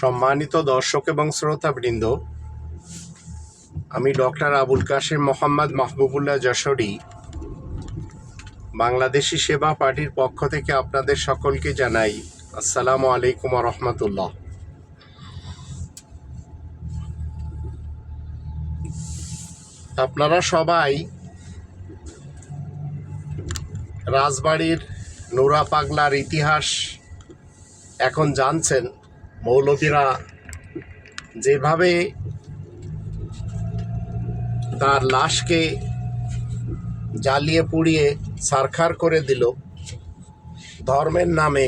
সম্মানিত দর্শক এবং শ্রোতাবৃন্দ, আমি ডক্টর আবুল কাশেম মোহাম্মদ মাহবুবুল্লাহ যশোরী, বাংলাদেশি সেবা পার্টির পক্ষ থেকে আপনাদের সকলকে জানাই আসসালামু আলাইকুম রহমতুল্লাহ। আপনারা সবাই রাজবাড়ির নোরা পাগলার ইতিহাস এখন জানছেন। মৌলভীরা যেভাবে তার লাশকে জ্বালিয়ে পুড়িয়ে সারখার করে দিল, ধর্মের নামে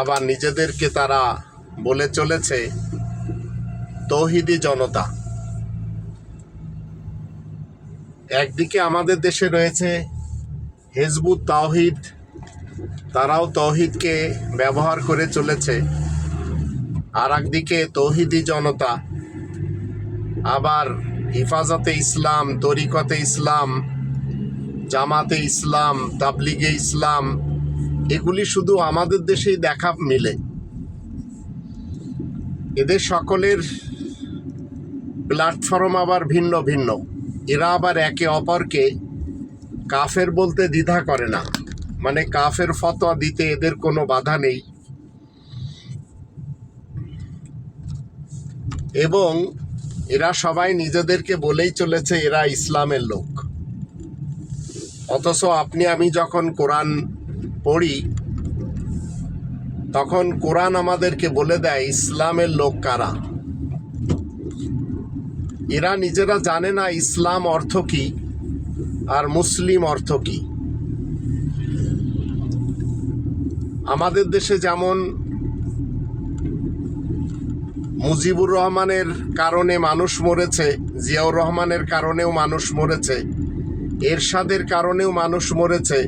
আবার নিজেদেরকে তারা বলে চলেছে তৌহিদি জনতা। একদিকে আমাদের দেশে রয়েছে হেজবুত তাওহিদ তারাও তৌহিদকে ব্যবহার করে চলেছে। আর একদিকে তৌহিদি জনতা, আবার হিফাজতে ইসলাম, তরিকতে ইসলাম, জামাতে ইসলাম, তাবলিগে ইসলাম, এগুলি শুধু আমাদের দেশেই দেখা মিলে। এদের সকলের প্ল্যাটফর্ম আবার ভিন্ন ভিন্ন। এরা আবার একে অপরকে কাফের বলতে দ্বিধা করে না। মানে কাফের ফতোয়া দিতে এদের কোনো বাধা নেই। এবং এরা সবাই নিজেদেরকে বলেই চলেছে, এরা ইসলামের লোক। অথচ আপনি, আমি যখন কোরআন পড়ি, তখন কোরআন আমাদেরকে বলে দেয়, ইসলামের লোক কারা? এরা নিজেরা জানে না ইসলাম অর্থ কি আর মুসলিম অর্থ কি। আমাদের দেশে যেমন মুজিবুর রহমানের কারণে মানুষ মরেছে, জিয়াউর রহমানের কারণেও মানুষ মরেছে, এরশাদের কারণেও মানুষ মরেছে,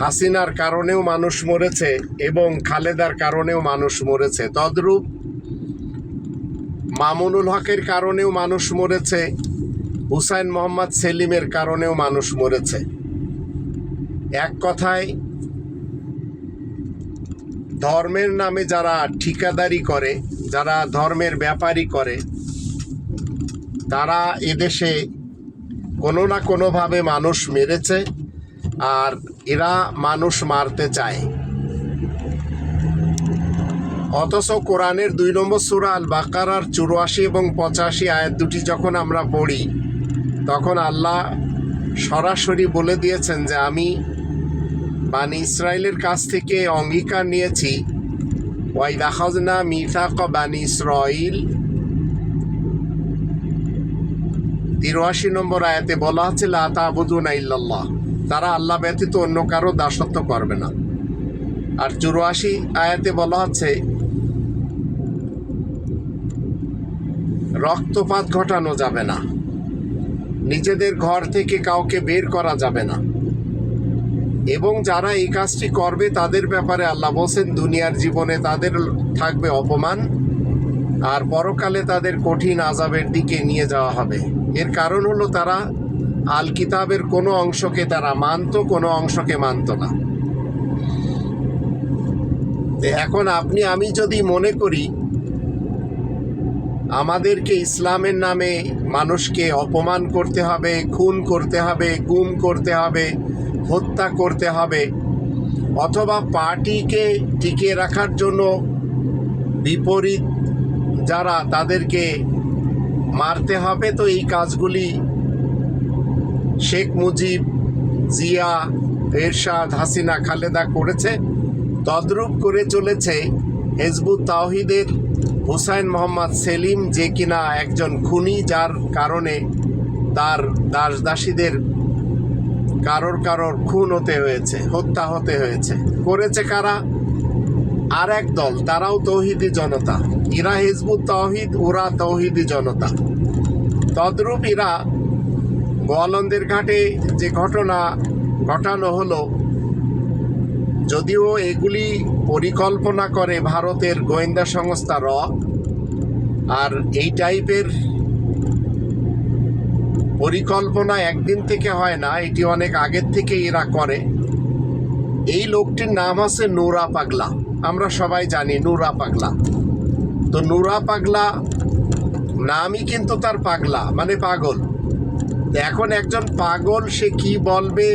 হাসিনার কারণেও মানুষ মরেছে এবং খালেদার কারণেও মানুষ মরেছে। তদ্রূপ মামুনুল হকের কারণেও মানুষ মরেছে, হুসাইন মোহাম্মদ সেলিমের কারণেও মানুষ মরেছে। এক কথায় ধর্মের নামে যারা ঠিকাদারি করে, যারা ধর্মের ব্যাপারই করে, তারা এদেশে কোনো না কোনোভাবে মানুষ মেরেছে আর এরা মানুষ মারতে চায়। অথচ কোরআনের দুই নম্বর সুরা আল বাকারার চুরাশি এবং পঁচাশি আয়াত দুটি যখন আমরা পড়ি, তখন আল্লাহ সরাসরি বলে দিয়েছেন যে, আমি বানি ইসরায়েলের কাছ থেকে অঙ্গীকার নিয়েছি। ওয়াই দাখাজনা মিথাক বানি ইসরাইল। তিরাশি নম্বর আয়াতে বলা হচ্ছে লা তাবুদুন ইল্লাল্লাহ। তারা আল্লাহ ব্যতীত অন্য কারও দাসত্ব করবে না। আর চুরাশি আয়াতে বলা হচ্ছে রক্তপাত ঘটানো যাবে না। নিজেদের ঘর থেকে কাউকে বের করা যাবে না। এবং যারা এই কাজটি করবে, তাদের ব্যাপারে আল্লাহ বলছেন, দুনিয়ার জীবনে তাদের থাকবে অপমান, আর পরকালে তাদের কঠিন আজাবের দিকে নিয়ে যাওয়া হবে। এর কারণ হলো তারা আল কিতাবের কোনো অংশকে তারা মানত, কোনো অংশকে মানত না। এখন আপনি, আমি যদি মনে করি, আমাদেরকে ইসলামের নামে মানুষকে অপমান করতে হবে, খুন করতে হবে, গুম করতে হবে হত্যা করতে হবে, অথবা পার্টিকে টিকিয়ে রাখার জন্য বিপরীত যারা তাদেরকে মারতে হবে। তো এই কাজগুলি শেখ মুজিব, জিয়া, এরশাদ, হাসিনা, খালেদা করেছে, তদ্রূপ করে চলেছে হেজবুত তাওহিদের হুসাইন মোহাম্মদ সেলিম যে কিনা একজন খুনি যার কারণে তার দাস দাসীদের কারোর কারোর খুন হতে হয়েছে, হত্যা হতে হয়েছে। করেছে কারা? আর এক দল, তারাও তৌহিদি জনতা। ইরা হিজবুত তৌহিদ, ওরা তৌহিদি জনতা। তদ্রূপ ইরা গোয়ালন্দের ঘাটে যে ঘটনা ঘটানো হলো, যদিও এগুলি পরিকল্পনা করে ভারতের গোয়েন্দা সংস্থা র, আর এই টাইপের পরিকল্পনা একদিন থেকে হয় না, এটি অনেক আগের থেকে এরা করে। এই লোকটির নাম আছে নোরা পাগলা। আমরা সবাই জানি নুরা পাগলা। তো নুরা পাগলা নামই কিন্তু তার পাগলা মানে পাগল। এখন একজন পাগল সে কি বলবে?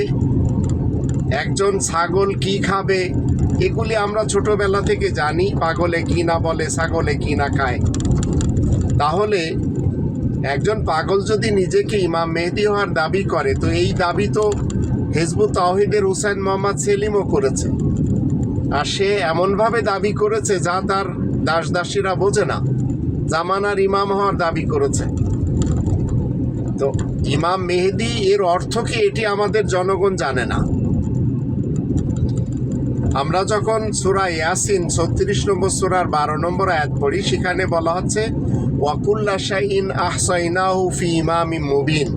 একজন ছাগল কি খাবে? এগুলি আমরা ছোটবেলা থেকে জানি, পাগলে কি না বলে, ছাগলে কি না খায়। তাহলে একজন পাগল যদি নিজেকে ইমাম মেহেদি হওয়ার দাবি করে, তো এই দাবি তো হেজবুত তাহিদের হুসাইন মোহাম্মদ সেলিমও করেছে। আর সে এমনভাবে দাবি করেছে যা তার দাস দাসীরা বোঝে না। জামানার ইমাম হওয়ার দাবি করেছে। তো ইমাম মেহেদি এর অর্থ কি এটি আমাদের জনগণ জানে না। আমরা যখন সুরা ইয়াসিন ছত্রিশ নম্বর সুরার বারো নম্বর আয়াত পড়ি, সেখানে বলা হচ্ছে ওয়াকুল্লা শাহিন আহসাইনাহু ফি ইমামি মুবিন।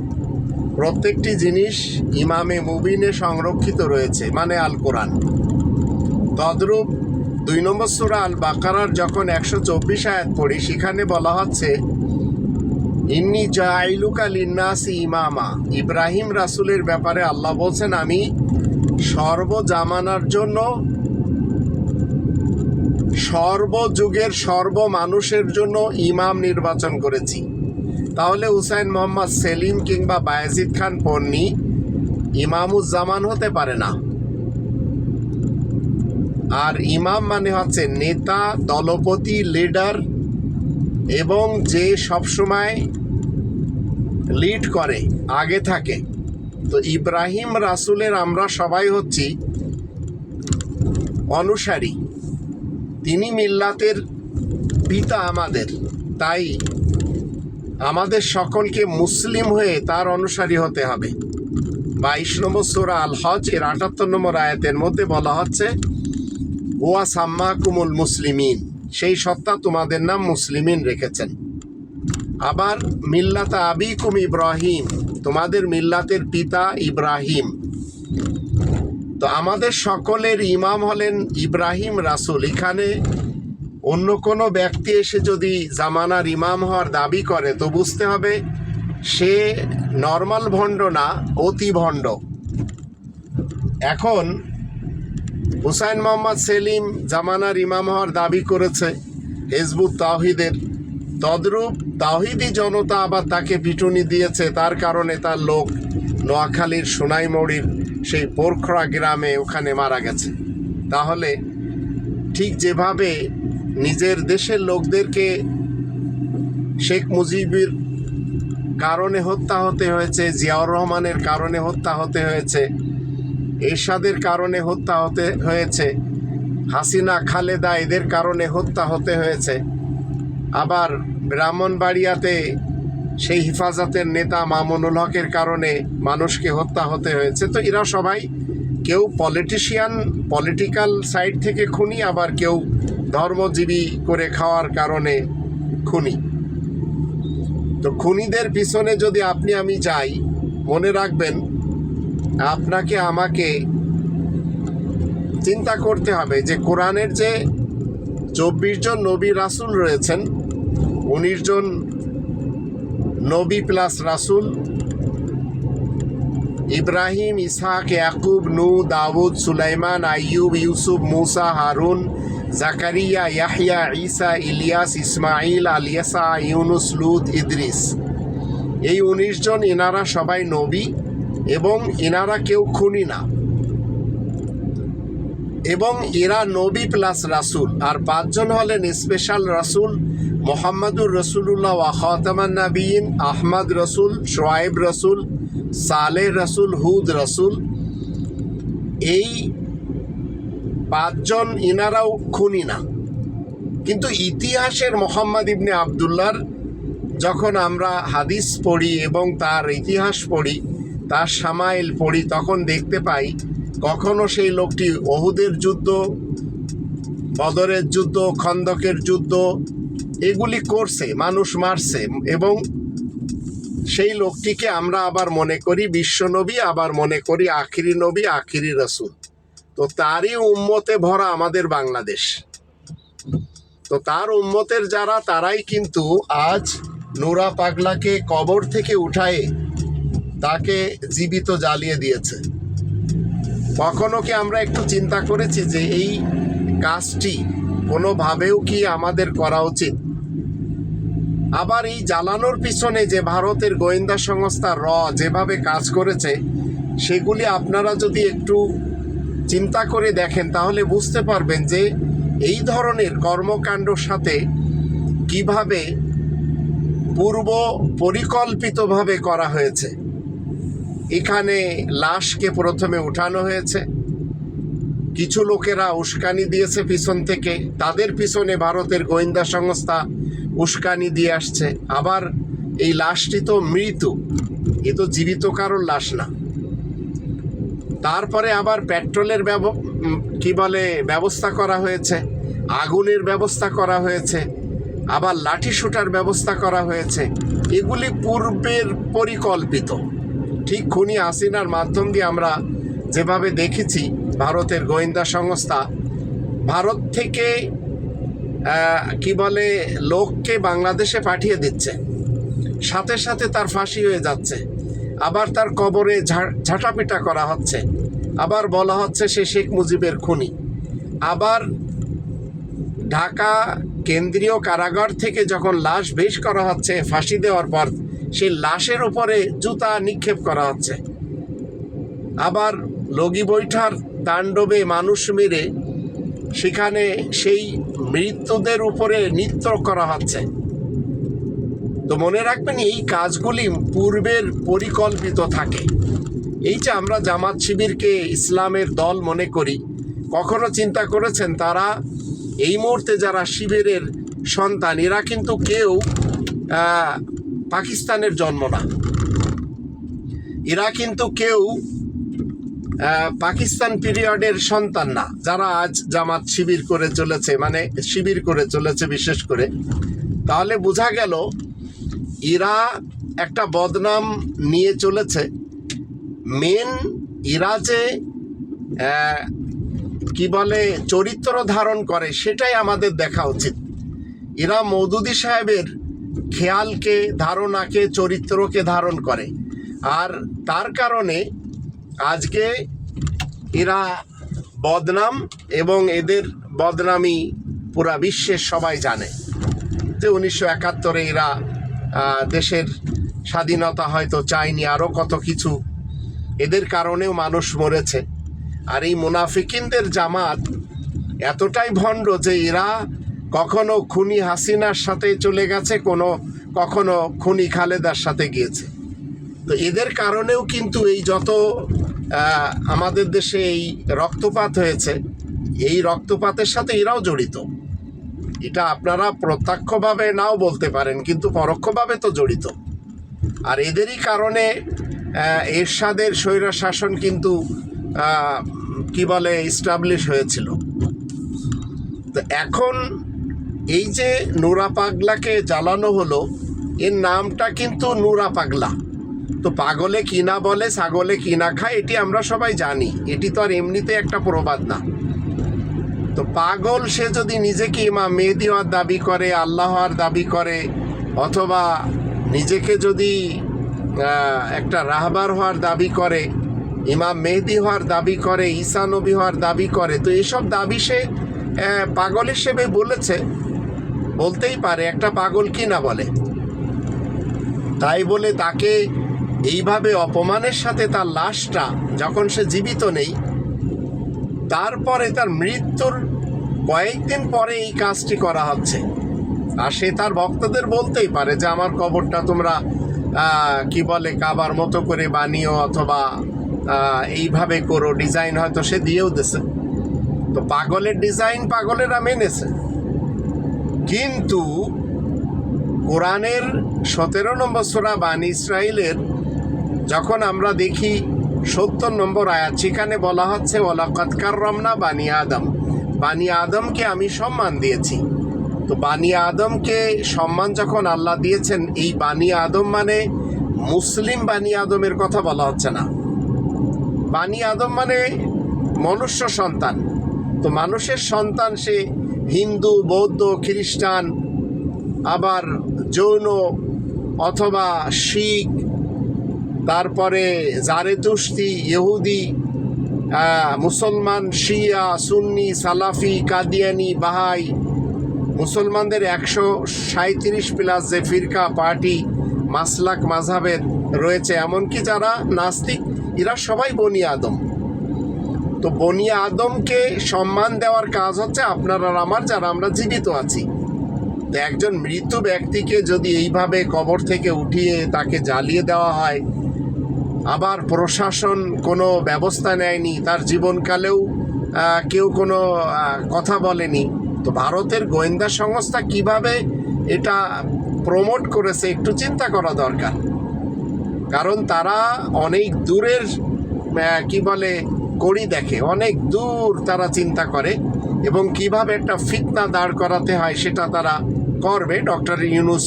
প্রত্যেকটি জিনিস ইমামে মুবিনে সংরক্ষিত রয়েছে মানে আল কোরআন তদ্রূপ দুই নম্বর সুরা আল বাকারার যখন একশো চব্বিশ আয়াত পড়ি, সেখানে বলা হচ্ছে, ইন্নি জাইলুকা লিন্নাসি ইমামা। ইব্রাহিম রাসুলের ব্যাপারে আল্লাহ বলছেন, আমি সর্বজামানার জন্য সর্বযুগের সর্ব মানুষের জন্য ইমাম নির্বাচন করেছি। তাহলে হুসাইন মোহাম্মদ সেলিম কিংবা বায়াজিদ খান পন্নী ইমামুজ্জামান হতে পারে না। আর ইমাম মানে হচ্ছে নেতা, দলপতি, লিডার এবং যে সবসময় লিড করে, আগে থাকে। তো ইব্রাহিম রাসুলের আমরা সবাই হচ্ছি অনুসারী। তিনি মিল্লাতের পিতা আমাদের, তাই আমাদের সকলকে মুসলিম হয়ে তার অনুসারী হতে হবে। বাইশ নম্বর সোরা আল হজ এর আটাত্তর নম্বর আয়াতের মধ্যে বলা হচ্ছে, ওয়া সাম্মা কুমুল মুসলিমিন সেই সত্তা তোমাদের নাম মুসলিমিন রেখেছেন। আবার, মিল্লাতা আবিকুম ইব্রাহিম তোমাদের মিল্লাতের পিতা ইব্রাহিম। তো আমাদের সকলের ইমাম হলেন ইব্রাহিম রাসুল। এখানে অন্য কোনো ব্যক্তি এসে যদি জামানার ইমাম হওয়ার দাবি করে, তো বুঝতে হবে সে নর্মাল ভণ্ড না, অতি ভণ্ড। এখন হুসাইন মোহাম্মদ সেলিম জামানার ইমাম হওয়ার দাবি করেছে, হেজবুত তাহিদের তদ্রূপ তাহিদি জনতা আবার তাকে পিটুনি দিয়েছে, তার কারণে তার লোক নোয়াখালীর সোনাইমড়ির সেই পোরখড়া গ্রামে ওখানে মারা গেছে। তাহলে ঠিক যেভাবে নিজের দেশের লোকদেরকে শেখ মুজিবের কারণে হত্যা হতে হয়েছে, জিয়াউর রহমানের কারণে হত্যা হতে হয়েছে, এরশাদের কারণে হত্যা হতে হয়েছে, হাসিনা, খালেদা এদের কারণে হত্যা হতে হয়েছে, আবার ব্রাহ্মণবাড়িয়াতে সেই হেফাজতের নেতা মামুনুল হকের কারণে মানুষকে হত্যা হতে হয়েছে। তো এরা সবাই কেউ পলিটিশিয়ান পলিটিক্যাল সাইড থেকে খুনি, আবার কেউ ধর্মজীবী করে খাওয়ার কারণে খুনি। তো খুনিদের পিছনে যদি আপনি, আমি যাই, মনে রাখবেন, আপনাকে আমাকে চিন্তা করতে হবে যে কোরআনের যে চব্বিশ জন নবী রাসুল রয়েছেন, উনিশ জন নবী প্লাস রাসুল, ইব্রাহিম, ইসহাক, ইয়াকুব, নু, দাউদ, সুলাইমান, আইয়ুব, ইউসুফ, মুসা, হারুন, জাকারিয়া ইয়াহিয়া ঈসা, ইলিয়াস ইসমাইল আলিয়াসা, ইউনুস, লুত, ইদ্রিস। এই উনিশ জন এনারা সবাই নবী এবং এনারা কেউ খুনি না। এবং এরা নবী প্লাস রাসুল, আর পাঁচজন হলেন স্পেশাল রাসুল মোহাম্মদুর রসুল্লাহ ওয়াহতামান নাবিন আহমদ রসুল, শোয়েব রসুল, সালেহ রসুল, হুদ রসুল। এই পাঁচজন ইনারাও খুনি না। কিন্তু ইতিহাসের মোহাম্মদ ইবনে আবদুল্লার যখন আমরা হাদিস পড়ি এবং তার ইতিহাস পড়ি, তার সামাইল পড়ি, তখন দেখতে পাই, কখনো সেই লোকটি অহুদের যুদ্ধ, বদরের যুদ্ধ, খন্দকের যুদ্ধ এগুলি করছে, মানুষ মারছে এবং সেই লোকটিকে আমরা আবার মনে করি বিশ্বনবী আবার মনে করি আখিরি নবী, আখিরি রসুল। তো তারই উম্মতে ভরা আমাদের বাংলাদেশ। তো তার উম্মতের যারা, তারাই কিন্তু আজ নোরা পাগলাকে কবর থেকে উঠায়ে তাকে জীবিত জ্বালিয়ে দিয়েছে। কখনো কি আমরা একটু চিন্তা করেছি যে এই কাজটি কোনোভাবেও কি আমাদের করা উচিত? আবার এই জ্বালানোর পিছনে যে ভারতের গোয়েন্দা সংস্থা র যেভাবে কাজ করেছে, সেগুলি আপনারা যদি একটু চিন্তা করে দেখেন, তাহলে বুঝতে পারবেন যে এই ধরনের কর্মকাণ্ডর সাথে কীভাবে পূর্ব পরিকল্পিতভাবে করা হয়েছে। এখানে লাশকে প্রথমে উঠানো হয়েছে। কিছু লোকেরা উস্কানি দিয়েছে পিছন থেকে। তাদের পিছনে ভারতের গোয়েন্দা সংস্থা উস্কানি দিয়ে আসছে। আবার এই লাশটি তো মৃত। এ তো জীবিত কারোর লাশ না। তারপরে আবার পেট্রোলের ব্যব কি বলে, ব্যবস্থা করা হয়েছে। আগুনের ব্যবস্থা করা হয়েছে। আবার লাঠি শুটার ব্যবস্থা করা হয়েছে। এগুলি পূর্বের পরিকল্পিত। ঠিক খুনি হাসিনার মাধ্যম দিয়ে আমরা যেভাবে দেখেছি, ভারতের গোয়েন্দা সংস্থা, ভারত থেকে কি বলে, লোককে বাংলাদেশে পাঠিয়ে দিচ্ছে। সাথে সাথে তার ফাঁসি হয়ে যাচ্ছে। আবার তার কবরে ঝাঁটাপিটা করা হচ্ছে। আবার বলা হচ্ছে সে শেখ মুজিবের খুনি। আবার ঢাকা কেন্দ্রীয় কারাগার থেকে যখন লাশ বেশ করা হচ্ছে, ফাঁসি দেওয়ার পর সেই লাশের উপরে জুতা নিক্ষেপ করা হচ্ছে। আবার লগি বৈঠার তাণ্ডবে মানুষ মেরে সেখানে সেই মৃত্যুদের উপরে নৃত্য করা হচ্ছে। তো মনে রাখবেন, এই কাজগুলি পূর্বের পরিকল্পিত থাকে। এই যে আমরা জামাত শিবিরকে ইসলামের দল মনে করি, কখনো চিন্তা করেছেন তারা এই মুহূর্তে যারা শিবিরের সন্তান, এরা কিন্তু কেউ পাকিস্তানের জন্ম না। এরা কিন্তু কেউ পাকিস্তান পিরিয়ডের সন্তান না, যারা আজ জামাত শিবির করে চলেছে মানে শিবির করে চলেছে বিশেষ করে। তাহলে বোঝা গেল এরা একটা বদনাম নিয়ে চলেছে। মেন ইরা যে কি বলে, চরিত্র ধারণ করে, সেটাই আমাদের দেখা উচিত। এরা মৌদুদি সাহেবের খেয়ালকে, ধারণাকে, চরিত্রকে ধারণ করে। আর তার কারণে আজকে এরা বদনাম এবং এদের বদনামি পুরা বিশ্বের সবাই জানে যে উনিশশো একাত্তরে এরা দেশের স্বাধীনতা হয়তো চায়নি আরও কত কিছু। এদের কারণেও মানুষ মরেছে। আর এই মুনাফিকিনদের জামাত এতটাই ভণ্ড যে এরা কখনো খুনি হাসিনার সাথে চলে গেছে, কোনো কখনো খুনি খালেদার সাথে গিয়েছে। তো এদের কারণেও কিন্তু এই যত আমাদের দেশে এই রক্তপাত হয়েছে। এই রক্তপাতের সাথে এরাও জড়িত। এটা আপনারা প্রত্যক্ষভাবে নাও বলতে পারেন, কিন্তু পরোক্ষভাবে তো জড়িত। আর এদেরই কারণে এরশাদের স্বৈরা শাসন কিন্তু কি বলে ইস্টাবলিশ হয়েছিল। তো এখন এই যে নুরা পাগলাকে জ্বালানো হলো, এর নামটা কিন্তু নুরা পাগলা তো পাগলে কি না বলে, ছাগলে কি না খায়, এটি আমরা সবাই জানি। এটি তো আর এমনিতে একটা প্রবাদ না। তো পাগল সে যদি নিজেকে ইমাম মেহেদি হওয়ার দাবি করে, আল্লাহ হওয়ার দাবি করে, অথবা নিজেকে যদি একটা রাহবার হওয়ার দাবি করে, ইমাম মেহেদি হওয়ার দাবি করে, ঈসা নবী হওয়ার দাবি করে, তো এসব দাবি সে পাগল হিসেবে বলেছে। বলতেই পারে, একটা পাগল কি না বলে। তাই বলে তাকে এইভাবে অপমানের সাথে তার লাশটা যখন সে জীবিত নেই, তারপরে তার মৃত্যুর কয়েকদিন পরে এই কাজটি করা হচ্ছে। আর সে তার ভক্তদের বলতেই পারে যে, আমার কবরটা তোমরা কি বলে, কাবার মতো করে বানিও অথবা এইভাবে করো। ডিজাইন হয়তো সে দিয়েও দিছে। তো পাগলের ডিজাইন পাগলেরা মেনেছে। কিন্তু কোরআনের সতেরো নম্বর সোরা বান ইসরায়েলের যখন আমরা দেখি সত্তর নম্বর আয়াত, সেখানে বলা হচ্ছে ওলাকাতকার রমনা বানি আদম। বানি আদমকে আমি সম্মান দিয়েছি। তো বানি আদমকে সম্মান যখন আল্লাহ দিয়েছেন, এই বানি আদম মানে মুসলিম বানি আদমের কথা বলা হচ্ছে না। বানি আদম মানে মনুষ্য সন্তান। তো মানুষের সন্তান সে হিন্দু, বৌদ্ধ, খ্রিস্টান, আবার জৈন অথবা শিখ তারপরে জারেতুস্তি ইহুদি মুসলমান, শিয়া, সুন্নি, সালাফি, কাদিয়ানি, বাহাই, মুসলমানদের একশো সাঁত্রিশ প্লাস যে ফিরকা পার্টি, মাসলাক মাঝাবের রয়েছে, এমনকি যারা নাস্তিক, এরা সবাই বনি আদম। তো বনি আদমকে সম্মান দেওয়ার কাজ হচ্ছে আপনার আর আমার, যারা আমরা জীবিত আছি। তো একজন মৃত ব্যক্তিকে যদি এইভাবে কবর থেকে উঠিয়ে তাকে জ্বালিয়ে দেওয়া হয় আবার প্রশাসন কোনো ব্যবস্থা নেয়নি, তার জীবনকালেও কেউ কোনো কথা বলেনি। তো ভারতের গোয়েন্দা সংস্থা কীভাবে এটা প্রমোট করেছে একটু চিন্তা করা দরকার। কারণ তারা অনেক দূরের কি বলে করি দেখে, অনেক দূর তারা চিন্তা করে এবং কীভাবে একটা ফিতনা দাঁড় করাতে হয় সেটা তারা করবে। ডক্টর ইউনুস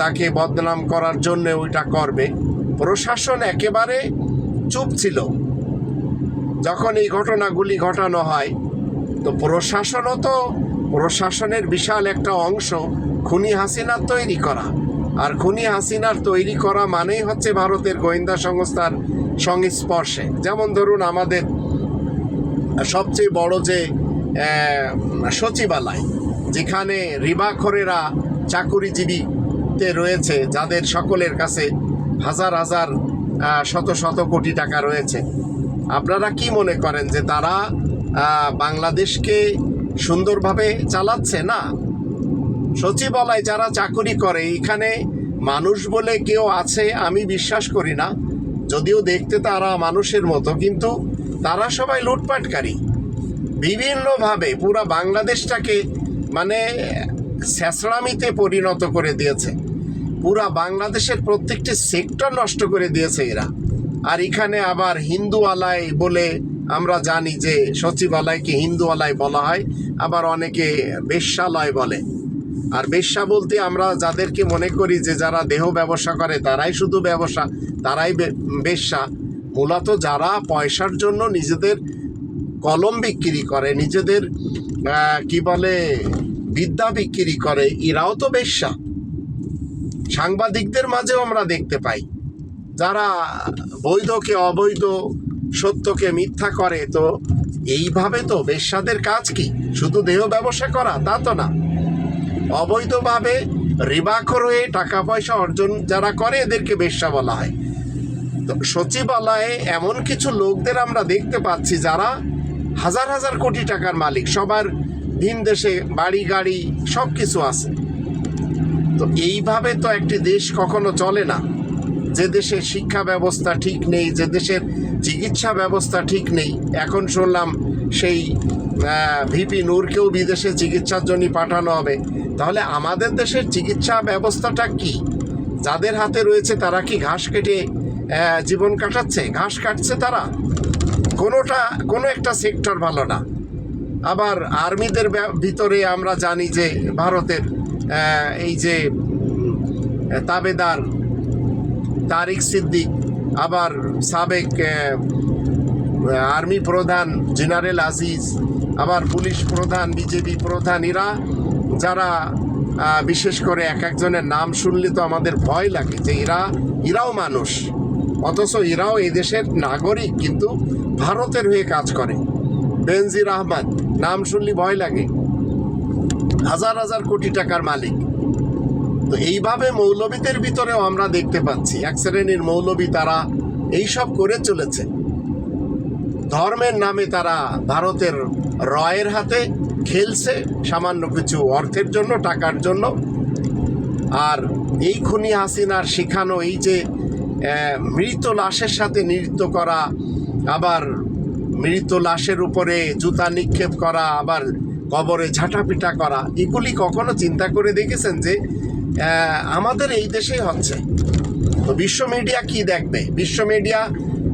তাকে বদনাম করার জন্য ওইটা করবে। প্রশাসন একেবারে চুপ ছিল। যখন এই ঘটনাগুলি ঘটানো হয়, তো প্রশাসনও তো প্রশাসনের বিশাল একটা অংশ খুনি হাসিনার তৈরি করা। আর খুনি হাসিনার তৈরি করা মানেই হচ্ছে ভারতের গোয়েন্দা সংস্থার সংস্পর্শে। যেমন ধরুন আমাদের সবচেয়ে বড় যে সচিবালয়, যেখানে রিবাখরেরা চাকুরিজীবীতে রয়েছে, যাদের সকলের কাছে হাজার হাজার শত শত কোটি টাকা রয়েছে। আপনারা কি মনে করেন যে তারা বাংলাদেশকে সুন্দরভাবে চালাচ্ছে? না। সচিবালয় যারা চাকুরি করে, এখানে মানুষ বলে কেউ আছে, আমি বিশ্বাস করি না। যদিও দেখতে তারা মানুষের মতো, কিন্তু তারা সবাই লুটপাটকারী। বিভিন্নভাবে পুরা বাংলাদেশটাকে মানে স্যাঁচড়ামিতে পরিণত করে দিয়েছে। পুরা বাংলাদেশের প্রত্যেকটি সেক্টর নষ্ট করে দিয়েছে এরা। আর এখানে আবার হিন্দু আলায় বলে আমরা জানি যে সচিবালয়কে হিন্দু আলায় বলা হয়, আবার অনেকে বেশ্যালয় বলে। আর বেশ্যা বলতে আমরা যাদেরকে মনে করি যে যারা দেহ ব্যবসা করে, তারাই শুধু ব্যবসা, তারাই বেশ্যা। মূলত যারা পয়সার জন্য নিজেদের কলম বিক্রি করে, নিজেদের কি বলে, বিদ্যা বিক্রি করে, এরাও তো বেশ্যা। সাংবাদিকদের মাঝেও আমরা দেখতে পাই। যারা বৈধকে অবৈধ, সত্যকে মিথ্যা করে, তো এইভাবে তো বেশ্যাদের কাজ কি? শুধু দেহ ব্যবসা করা, তা তো না। অবৈধভাবে রিবাখর হয়ে টাকা পয়সা অর্জন যারা করে, এদেরকে বেশ্যা বলা হয়। তো সচিবালয়ে এমন কিছু লোকদের আমরা দেখতে পাচ্ছি যারা হাজার হাজার কোটি টাকার মালিক। সবার ভিন দেশে বাড়ি, গাড়ি সব কিছু আছে। তো এইভাবে তো একটি দেশ কখনো চলে না। যে দেশের শিক্ষা ব্যবস্থা ঠিক নেই, যে দেশের চিকিৎসা ব্যবস্থা ঠিক নেই, এখন শুনলাম সেই ভিপি নূরকেও বিদেশে চিকিৎসার জন্য পাঠানো হবে। তাহলে আমাদের দেশের চিকিৎসা ব্যবস্থাটা কি? যাদের হাতে রয়েছে তারা কি ঘাস কেটে জীবন কাটাচ্ছে? ঘাস কাটছে তারা? কোনোটা, কোনো একটা সেক্টর ভালো না। আবার আর্মিদের ভিতরে আমরা জানি যে ভারতের এই যে, তাবেদার তারিক সিদ্দিক, আবার সাবেক আর্মি প্রধান জেনারেল আজিজ, আবার পুলিশ প্রধান, বিজেপি প্রধান, এরা যারা বিশেষ করে এক একজনের নাম শুনলে তো আমাদের ভয় লাগে যে এরা, এরাও মানুষ। অথচ এরাও এই দেশের নাগরিক, কিন্তু ভারতের হয়ে কাজ করে। বেনজির আহমদ, নাম শুনলে ভয় লাগে। হাজার হাজার কোটি টাকার মালিক। তো এইভাবে মৌলবীদের ভিতরেও আমরা দেখতে পাচ্ছি, এক শ্রেণির মৌলবী তারা এইসব করে চলেছে। ধর্মের নামে তারা ভারতের রয়ের হাতে খেলছে সামান্য কিছু অর্থের জন্য, টাকার জন্য। আর এই খুনি হাসিনার শিখানো এই যে মৃত লাশের সাথে নৃত্য করা, আবার মৃত লাশের উপরে জুতা নিক্ষেপ করা, আবার কবরে ঝাঁটাপিটা করা, এগুলি কখনো চিন্তা করে দেখেছেন যে আমাদের এই দেশেই হচ্ছে? তো বিশ্ব মিডিয়া কি দেখবে? বিশ্ব মিডিয়া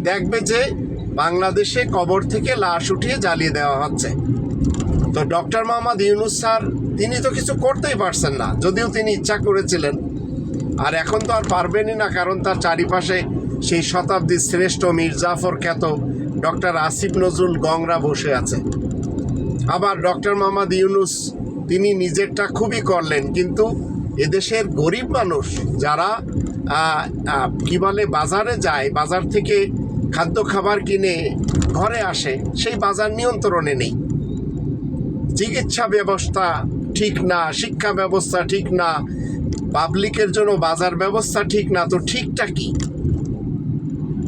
দেখবে যে, বাংলাদেশে কবর থেকে লাশ উঠিয়ে জ্বালিয়ে দেওয়া হচ্ছে। তো ডক্টর মোহাম্মদ ইউনুস স্যার, তিনি তো কিছু করতেই পারছেন না, যদিও তিনি ইচ্ছা করেছিলেন। আর এখন তো আর পারবেনই না, কারণ তার চারিপাশে সেই শতাব্দীর শ্রেষ্ঠ মীর জাফর খ্যাত ডক্টর আসিফ নজরুল গংরা বসে আছে। আবার ডক্টর মোহাম্মদ ইউনুস, তিনি নিজেরটা খুবই করলেন। কিন্তু এদেশের গরিব মানুষ যারা কি বলে, বাজারে যায়, বাজার থেকে খাদ্য খাবার কিনে ঘরে আসে, সেই বাজার নিয়ন্ত্রণে নেই। চিকিৎসা ব্যবস্থা ঠিক না, শিক্ষা ব্যবস্থা ঠিক না, পাবলিকের জন্য বাজার ব্যবস্থা ঠিক না, তো ঠিকটা কি?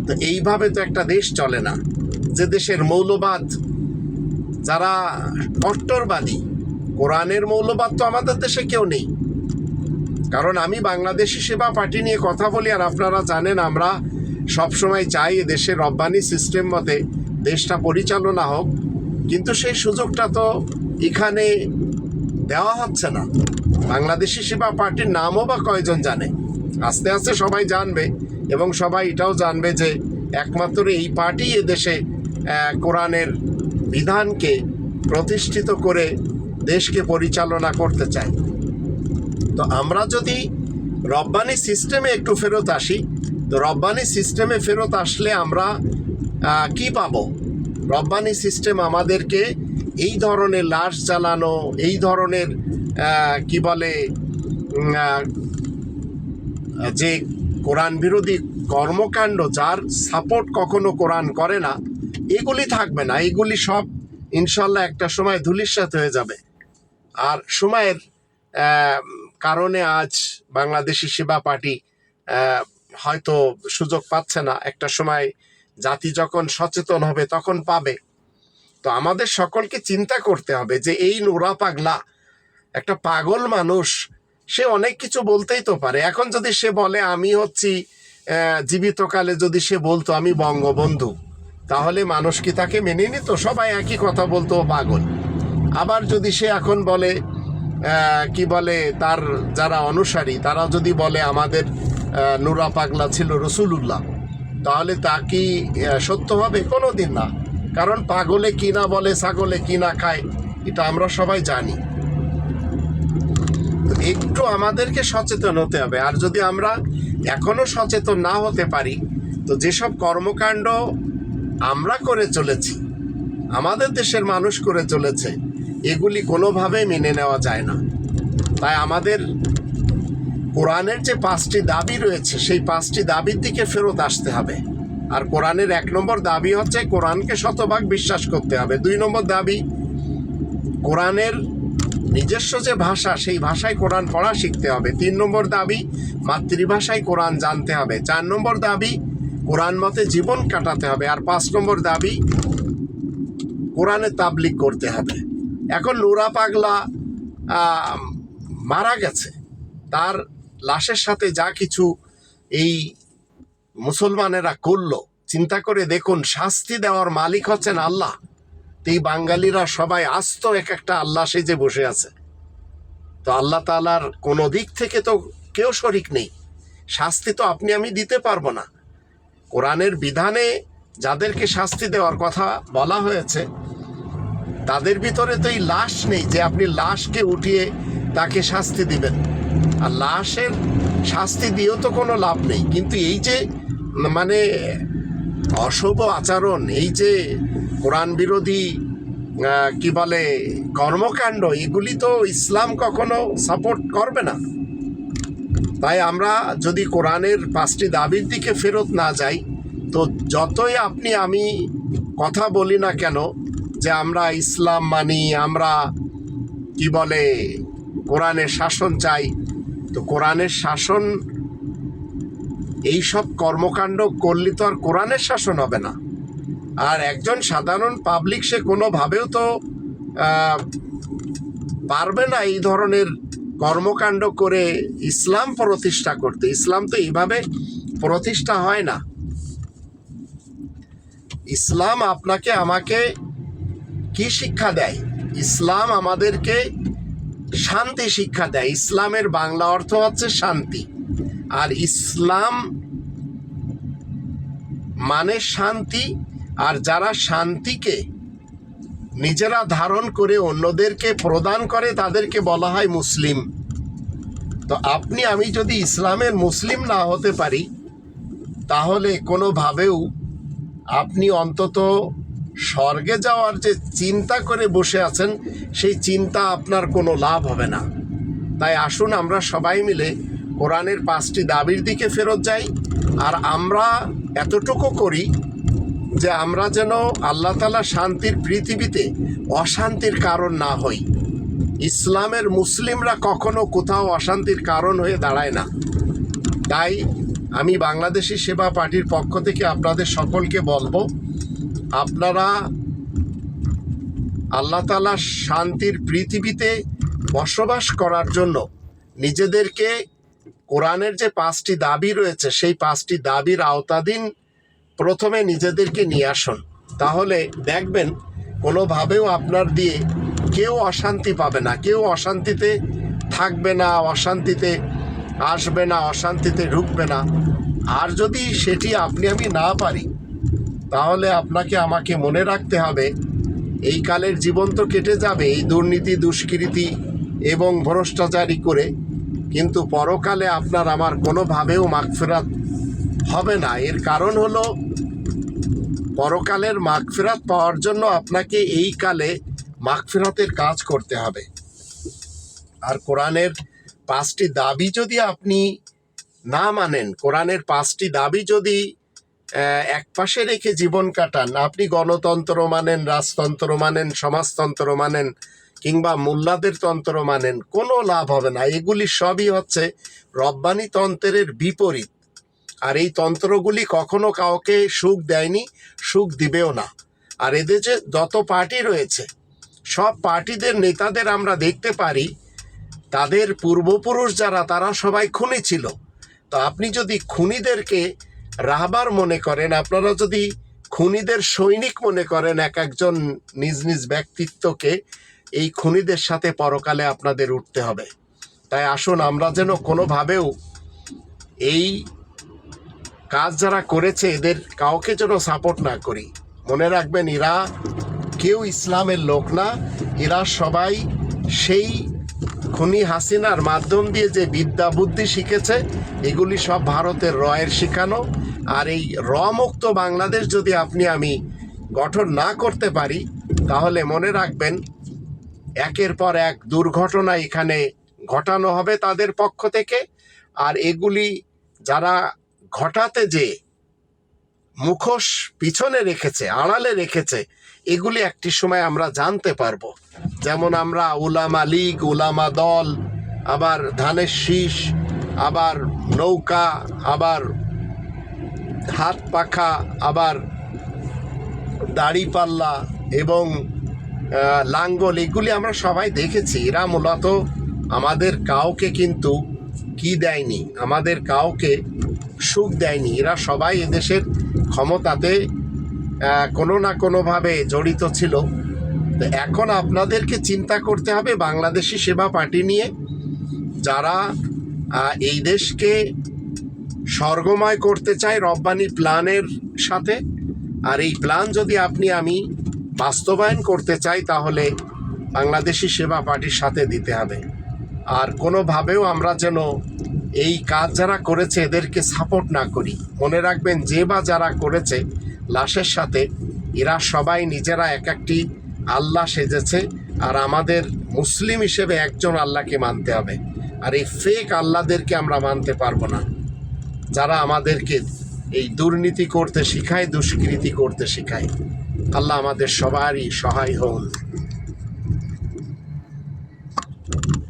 তো এইভাবে তো একটা দেশ চলে না। যে দেশের মৌলবাদ যারা কট্টরবাদী কোরআনের মৌলবাদ তো আমাদের দেশে কেউ নেই। কারণ আমি বাংলাদেশি সেবা পার্টি নিয়ে কথা বলি আর আপনারা জানেন আমরা সবসময় চাই দেশের রব্বানি সিস্টেম মতে দেশটা পরিচালনা হোক। কিন্তু সেই সুযোগটা তো এখানে দেওয়া হচ্ছে না। বাংলাদেশি সেবা পার্টির নামও বা কয়জন জানে? আস্তে আস্তে সবাই জানবে এবং সবাই এটাও জানবে যে একমাত্র এই পার্টি এদেশে কোরআনের বিধানকে প্রতিষ্ঠিত করে দেশকে পরিচালনা করতে চাই। তো আমরা যদি রব্বানি সিস্টেমে একটু ফেরত আসি, তো রব্বানি সিস্টেমে ফেরত আসলে আমরা কি পাবো? রব্বানি সিস্টেম আমাদেরকে এই ধরনের লাশ জ্বালানো, এই ধরনের কি বলে যে কোরআন বিরোধী কর্মকাণ্ড, যার সাপোর্ট কখনো কোরআন করে না এগুলি থাকবে না, এগুলি সব ইনশাল্লাহ একটা সময় ধুলিস্বাত হয়ে যাবে। আর সময়ের কারণে আজ বাংলাদেশি সেবা পার্টি হয়তো সুযোগ পাচ্ছে না। একটা সময় জাতি যখন সচেতন হবে, তখন পাবে। তো আমাদের সকলকে চিন্তা করতে হবে যে এই নোরা পাগলা, একটা পাগল মানুষ, সে অনেক কিছু বলতেই তো পারে। এখন যদি সে বলে, আমি হচ্ছি জীবিতকালে যদি সে বলতো, আমি বঙ্গবন্ধু। তাহলে মানুষ কি তাকে মেনে নিত? সবাই একই কথা বলতো পাগল। আবার যদি সে এখন বলে কি বলে, তার যারা অনুসারী তারা যদি বলে, আমাদের নুরা পাগলা ছিল রসুলুল্লাহ, তাহলে তা কি সত্য হবে? কোনো দিন না। কারণ পাগলে কি না বলে, ছাগলে কি না খায়, এটা আমরা সবাই জানি। একটু আমাদেরকে সচেতন হতে হবে। আর যদি আমরা এখনও সচেতন না হতে পারি, তো যেসব কর্মকাণ্ড আমরা করে চলেছি। আমাদের দেশের মানুষ করে চলেছে। এগুলি কোনোভাবেই মেনে নেওয়া যায় না। তাই আমাদের কোরআনের যে পাঁচটি দাবি রয়েছে, সেই পাঁচটি দাবির দিকে ফেরত আসতে হবে। আর কোরআনের এক নম্বর দাবি হচ্ছে, কোরআনকে শতভাগ বিশ্বাস করতে হবে। দুই নম্বর দাবি, কোরআনের নিজস্ব যে ভাষা, সেই ভাষায় কোরআন পড়া শিখতে হবে। তিন নম্বর দাবি, মাতৃভাষায় কোরআন জানতে হবে। চার নম্বর দাবি কোরআন মতে জীবন কাটাতে হবে। আর পাঁচ নম্বর দাবি, কোরআনে তাবলিক করতে হবে। এখন নুরা পাগলা মারা গেছে। তার লাশের সাথে যা কিছু এই মুসলমানেরা করল, চিন্তা করে দেখুন, শাস্তি দেওয়ার মালিক হচ্ছেন আল্লাহ। এই বাঙালিরা সবাই আস্ত, এক একটা আল্লাহ সেজে বসে আছে। তো আল্লাহ তালার কোনো দিক থেকে তো কেউ শরিক নেই। শাস্তি তো আপনি, আমি দিতে পারব না। কোরআনের বিধানে যাদেরকে শাস্তি দেওয়ার কথা বলা হয়েছে, তাদের ভিতরে তো এই লাশ নেই যে আপনি লাশকে উঠিয়ে তাকে শাস্তি দিবেন। আর লাশের শাস্তি দিয়েও তো কোনো লাভ নেই। কিন্তু এই যে মানে অশুভ আচরণ, এই যে কোরআন বিরোধী কি বলে, কর্মকাণ্ড, এগুলি তো ইসলাম কখনো সাপোর্ট করবে না। তাই আমরা যদি কোরআনের পাঁচটি দাবির দিকে ফেরত না যাই, তো যতই আপনি আমি কথা বলি না কেন, যে আমরা ইসলাম মানি, আমরা কি বলে, কোরআনের শাসন চাই, তো কোরআনের শাসন এই সব কর্মকাণ্ড করলে তো আর কোরআনের শাসন হবে না। আর একজন সাধারণ পাবলিক সে কোনোভাবেও তো পারবে না এই ধরনের কর্মকাণ্ড করে ইসলাম প্রতিষ্ঠা করতে। ইসলাম তো এইভাবে প্রতিষ্ঠা হয় না। ইসলাম আপনাকে, আমাকে কি শিক্ষা দেয়? ইসলাম আমাদেরকে শান্তি শিক্ষা দেয়। ইসলামের বাংলা অর্থ হচ্ছে শান্তি। আর ইসলাম মানে শান্তি। আর যারা শান্তিকে নিজেরা ধারণ করে অন্যদেরকে প্রদান করে তাদেরকে বলা হয় মুসলিম। তো আপনি, আমি যদি ইসলামের মুসলিম না হতে পারি, তাহলে কোনোভাবেও আপনি অন্তত স্বর্গে যাওয়ার যে চিন্তা করে বসে আছেন, সেই চিন্তা আপনার কোনো লাভ হবে না। তাই আসুন, আমরা সবাই মিলে কোরআনের পাঁচটি দাবির দিকে ফেরত যাই। আর আমরা এতটুকু করি যে আমরা যেন আল্লাহ তালা শান্তির পৃথিবীতে অশান্তির কারণ না হই। ইসলামের মুসলিমরা কখনো কোথাও অশান্তির কারণ হয়ে দাঁড়ায় না। তাই আমি বাংলাদেশি সেবা পার্টির পক্ষ থেকে আপনাদের সকলকে বলব, আপনারা আল্লাহ তালা শান্তির পৃথিবীতে বসবাস করার জন্য নিজেদেরকে কোরআনের যে পাঁচটি দাবি রয়েছে, সেই পাঁচটি দাবির আওতাধীন প্রথমে নিজেদেরকে নিয়ে আসুন। তাহলে দেখবেন কোনোভাবেও আপনার দিয়ে কেউ অশান্তি পাবে না। কেউ অশান্তিতে থাকবে না, অশান্তিতে আসবে না, অশান্তিতে ঢুকবে না। আর যদি সেটি আপনি, আমি না পারি, তাহলে আপনাকে আমাকে মনে রাখতে হবে, এই কালের জীবন তো কেটে যাবে, এই দুর্নীতি, দুষ্কৃতি এবং ভ্রষ্টাচারী করে। কিন্তু পরকালে আপনার আমার কোনোভাবেও মাগফেরাত হবে না। এর কারণ হলো, পরকালের মাগফেরাত পাওয়ার জন্য আপনাকে এই কালে মাগফেরাতের কাজ করতে হবে। আর কোরআনের পাঁচটি দাবি যদি আপনি না মানেন, কোরআনের পাঁচটি দাবি যদি এক পাশে রেখে জীবন কাটান, আপনি গণতন্ত্র মানেন, রাজতন্ত্র মানেন, সমাজতন্ত্র মানেন, কিংবা মোল্লাদের তন্ত্র মানেন, কোনো লাভ হবে না। এগুলি সবই হচ্ছে রব্বানি তন্ত্রের বিপরীত। আর এই তন্ত্রগুলি কখনো কাউকে সুখ দেয়নি, সুখ দিবেও না। আর এদের যে যত পার্টি রয়েছে, সব পার্টিদের নেতাদের আমরা দেখতে পারি, তাদের পূর্বপুরুষ যারা, তারা সবাই খুনি ছিল। তো আপনি যদি খুনিদেরকে রাহবার মনে করেন, আপনারা যদি খুনিদের সৈনিক মনে করেন, এক একজন নিজ নিজ ব্যক্তিত্বকে, এই খুনিদের সাথে পরকালে আপনাদের উঠতে হবে। তাই আসুন, আমরা যেন কোনোভাবেও এই কাজ যারা করেছে, এদের কাউকে যেন সাপোর্ট না করি। মনে রাখবেন, এরা কেউ ইসলামের লোক না। এরা সবাই সেই খুনি হাসিনার মাধ্যম দিয়ে যে বিদ্যা বুদ্ধি শিখেছে, এগুলি সব ভারতের রয়ের শিখানো। আর এই র মুক্ত বাংলাদেশ যদি আপনি, আমি গঠন না করতে পারি, তাহলে মনে রাখবেন, একের পর এক দুর্ঘটনা এখানে ঘটানো হবে তাদের পক্ষ থেকে। আর এগুলি যারা ঘটাতে যে মুখোশ পিছনে রেখেছে, আড়ালে রেখেছে, এগুলি একটি সময় আমরা জানতে পারব। যেমন আমরা উলামা লীগ, উলামা দল, আবার ধানের শীষ, আবার নৌকা, আবার হাত পাখা, আবার দাড়িপাল্লা এবং লাঙ্গল, এগুলি আমরা সবাই দেখেছি। এরা মূলত আমাদের কাউকে কিন্তু কি দেয়নি? আমাদের কাউকে সুখ দেয়নি। এরা সবাই এদেশের ক্ষমতাতে কোনো না কোনোভাবে জড়িত ছিল। তো এখন আপনাদেরকে চিন্তা করতে হবে বাংলাদেশি সেবা পার্টি নিয়ে, যারা এই দেশকে স্বর্গময় করতে চায় রব্বানি প্ল্যানের সাথে। আর এই প্ল্যান যদি আপনি, আমি বাস্তবায়ন করতে চাই, তাহলে বাংলাদেশি সেবা পার্টির সাথে দিতে হবে। আর কোনোভাবেও আমরা যেন এই কাজ যারা করেছে, এদেরকে সাপোর্ট না করি। মনে রাখবেন, যে বা যারা করেছে, লাশের সাথে এরা সবাই নিজেরা এক একটি আল্লাহ সেজেছে, আর আমাদের মুসলিম হিসেবে একজন আল্লাহকে মানতে হবে। আর এই ফেক আল্লাহদেরকে আমরা মানতে পারব না। যারা আমাদেরকে এই দুর্নীতি করতে শিখায়, দুষ্কৃতি করতে শিখায়, আল্লাহ আমাদের সবারই সহায় হন